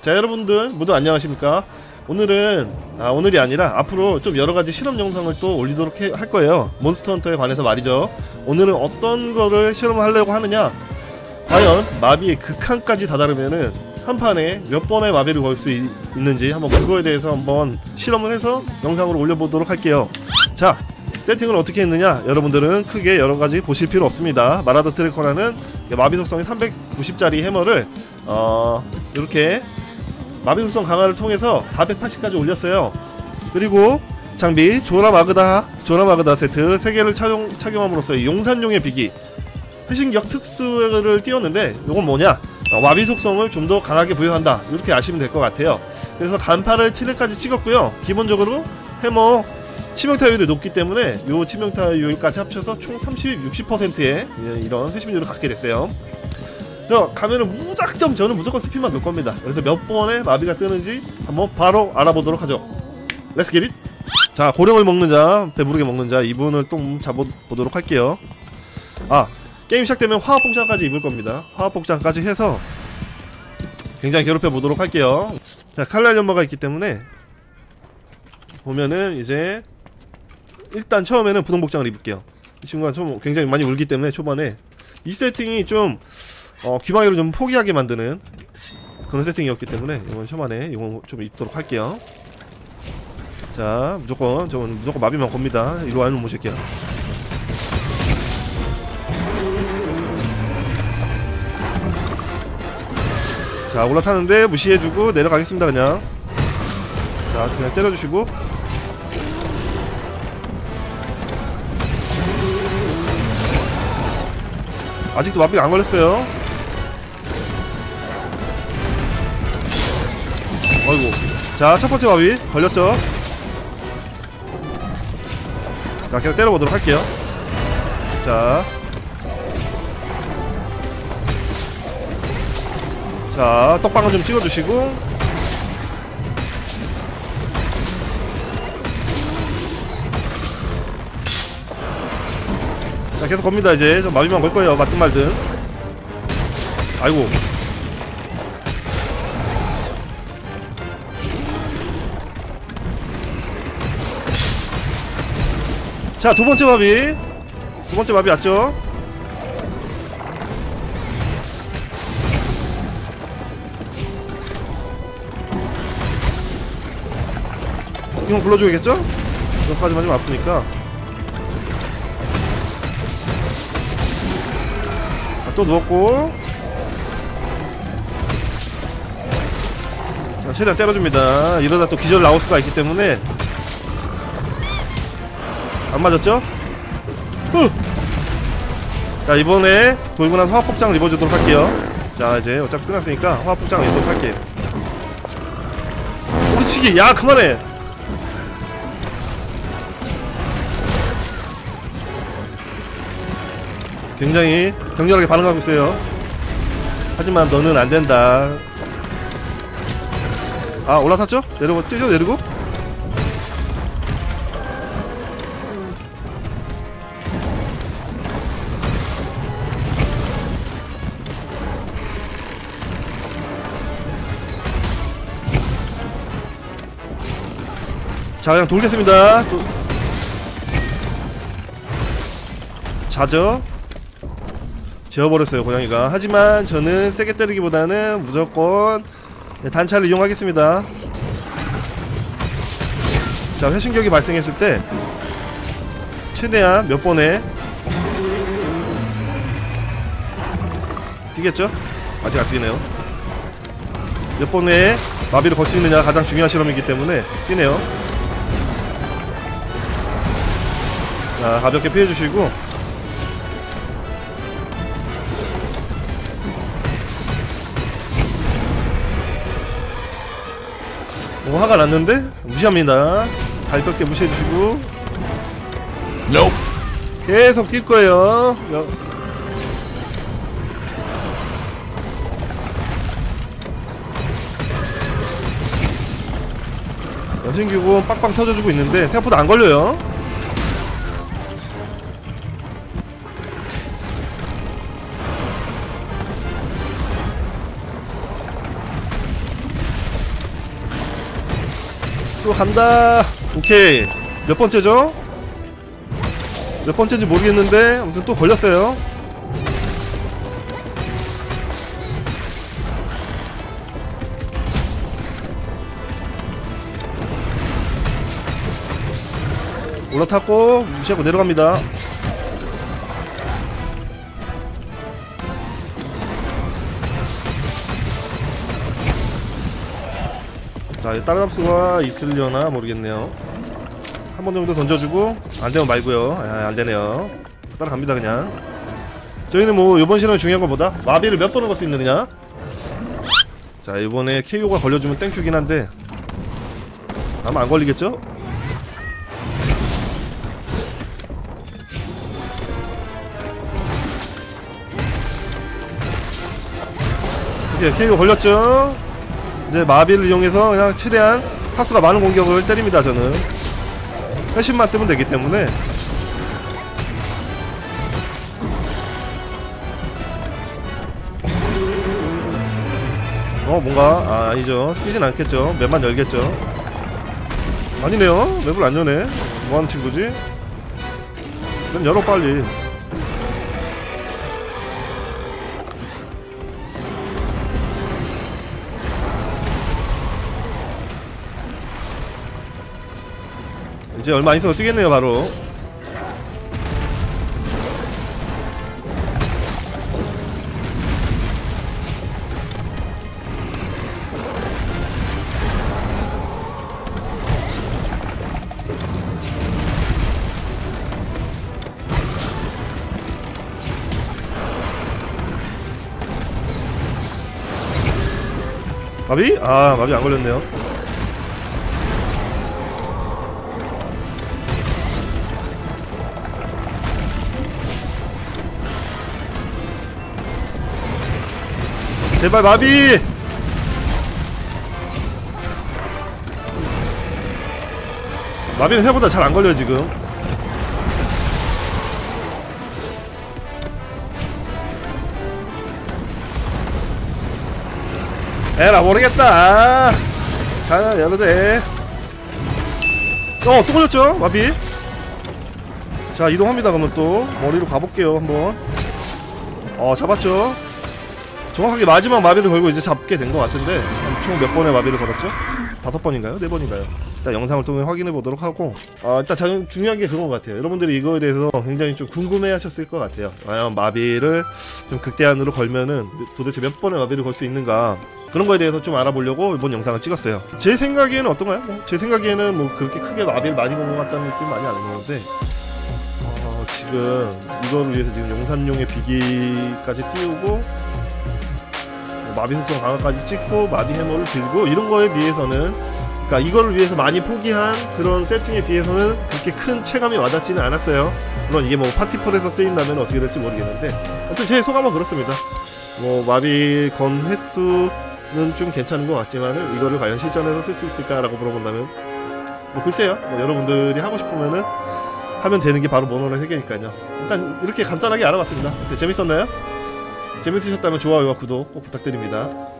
자 여러분들 모두 안녕하십니까? 오늘은 아 오늘이 아니라 앞으로 좀 여러가지 실험 영상을 또 올리도록 해, 할 거예요. 몬스터 헌터에 관해서 말이죠. 오늘은 어떤 거를 실험을 하려고 하느냐? 과연 마비의 극한까지 다다르면은 한 판에 몇 번의 마비를 걸 수 있는지 한번 그거에 대해서 한번 실험을 해서 영상으로 올려보도록 할게요. 자 세팅을 어떻게 했느냐? 여러분들은 크게 여러가지 보실 필요 없습니다. 마라더 트래커라는 마비 속성이 390짜리 해머를 어 이렇게 마비 속성 강화를 통해서 480까지 올렸어요. 그리고 장비 조라 마그다 조라 마그다 세트 3개를 착용, 착용함으로써 용산용의 비기 회신격 특수를 띄웠는데 이건 뭐냐? 어, 마비 속성을 좀 더 강하게 부여한다. 이렇게 아시면 될 것 같아요. 그래서 간파를 7회까지 찍었고요. 기본적으로 해머 치명타율이 높기 때문에 요 치명타율까지 합쳐서 총 30, 60%의 이런 회심률을 갖게 됐어요 그래서 가면은 무작정 저는 무조건 스피만 놓을 겁니다. 그래서 몇 번의 마비가 뜨는지 한번 바로 알아보도록 하죠. 렛츠 기릿 자 고령을 먹는 자 배부르게 먹는 자 이분을 또 잡아보도록 할게요. 아 게임 시작되면 화합복장까지 입을 겁니다. 화합복장까지 해서 굉장히 괴롭혀 보도록 할게요. 자 칼날 연마가 있기 때문에 보면은 이제 일단 처음에는 부동복장을 입을게요. 이 친구가 좀 굉장히 많이 울기 때문에 초반에 이 세팅이 좀 어, 귀마개를 좀 포기하게 만드는 그런 세팅이었기 때문에 이번 초반에 이건 좀 입도록 할게요. 자 무조건 저건 무조건 마비만 겁니다. 이리 와는 못 새끼야. 자 올라타는데 무시해주고 내려가겠습니다 그냥. 자 그냥 때려주시고 아직도 마비가 안 걸렸어요. 어이구 자 첫번째 마비 걸렸죠? 자 계속 때려보도록 할게요. 자. 자, 떡방을 좀 찍어주시고 자, 계속 겁니다. 이제 좀 마비만 걸 거예요. 맞든 말든. 아이고. 자, 두 번째 마비. 두 번째 마비 왔죠? 이건 불러줘야겠죠? 이거까지 맞으면 아프니까 또 누웠고. 자 최대한 때려줍니다. 이러다 또 기절 나올 수가 있기 때문에. 안 맞았죠? 후! 자 이번에 돌고 나서 화폭장을 입어주도록 할게요. 자 이제 어차피 끝났으니까 화폭장을 입도록 할게요. 우리치기. 야 그만해 굉장히 격렬하게 반응하고 있어요. 하지만 너는 안된다. 아 올라탔죠? 내려고 뛰죠? 내리고? 자 그냥 돌겠습니다. 도... 자죠 재워버렸어요 고양이가. 하지만 저는 세게 때리기보다는 무조건 단차를 이용하겠습니다. 자 회신격이 발생했을 때 최대한 몇 번에 뛰겠죠? 아직 안 뛰네요. 몇 번에 마비를 걸 수 있느냐가 가장 중요한 실험이기 때문에 뛰네요. 자 가볍게 피해주시고 뭐 화가 났는데? 무시합니다. 가볍게 무시해주시고. Nope. 계속 뛸 거예요. 여- 여신규고 빵빵 터져주고 있는데 생각보다 안 걸려요 또 간다. 오케이. 몇 번째죠? 몇 번째인지 모르겠는데 아무튼 또 걸렸어요. 올라탔고 무시하고 내려갑니다 자 이제 다른 합수가 있으려나 모르겠네요. 한 번 정도 던져주고 안되면 말고요. 아, 안되네요. 따라갑니다 그냥. 저희는 뭐 이번 실험이 중요한 것보다? 마비를 몇 번을 걸 수 있느냐? 자 이번에 KO가 걸려주면 땡큐긴 한데. 아마 안 걸리겠죠? 이렇게 KO 걸렸죠? 이제 마비를 이용해서 그냥 최대한 타수가 많은 공격을 때립니다 저는. 회심만 뜨면 되기 때문에. 어 뭔가 아, 아니죠. 뛰진 않겠죠. 맵만 열겠죠. 아니네요. 맵을 안 여네. 뭐하는 친구지? 맵 열어 빨리 이제 얼마 안 있어서 뛰겠네요 바로 마비? 아 마비 안 걸렸네요 제발 마비! 마비는 생각보다 잘 안 걸려요 지금. 에라 모르겠다. 아, 자 열어도 돼어또 걸렸죠 마비? 자 이동합니다 그러면 또. 머리로 가볼게요 한번. 어 잡았죠 정확하게 마지막 마비를 걸고 이제 잡게 된 것 같은데 총 몇 번의 마비를 걸었죠? 다섯 번인가요? 네 번인가요? 일단 영상을 통해 확인해 보도록 하고 어, 일단 자, 중요한 게 그건 것 같아요 여러분들이 이거에 대해서 굉장히 좀 궁금해 하셨을 것 같아요 과연 마비를 좀 극대한으로 걸면은 도대체 몇 번의 마비를 걸 수 있는가 그런 거에 대해서 좀 알아보려고 이번 영상을 찍었어요 제 생각에는 어떤가요? 뭐, 제 생각에는 뭐 그렇게 크게 마비를 많이 건것 같다는 느낌 많이 안 드는데 어, 지금 이거를 위해서 지금 용산용의 비기까지 띄우고 마비 속성 강화까지 찍고 마비 해머를 들고 이런 거에 비해서는 그러니까 이거를 위해서 많이 포기한 그런 세팅에 비해서는 그렇게 큰 체감이 와닿지는 않았어요. 물론 이게 뭐 파티풀에서 쓰인다면 어떻게 될지 모르겠는데 아무튼 제 소감은 그렇습니다. 뭐 마비 건 횟수는 좀 괜찮은 것 같지만은 이거를 과연 실전에서 쓸 수 있을까라고 물어본다면 뭐 글쎄요. 뭐 여러분들이 하고 싶으면은 하면 되는 게 바로 모노의 세계니까요. 일단 이렇게 간단하게 알아봤습니다. 재밌었나요? 재밌으셨다면 좋아요와 구독 꼭 부탁드립니다.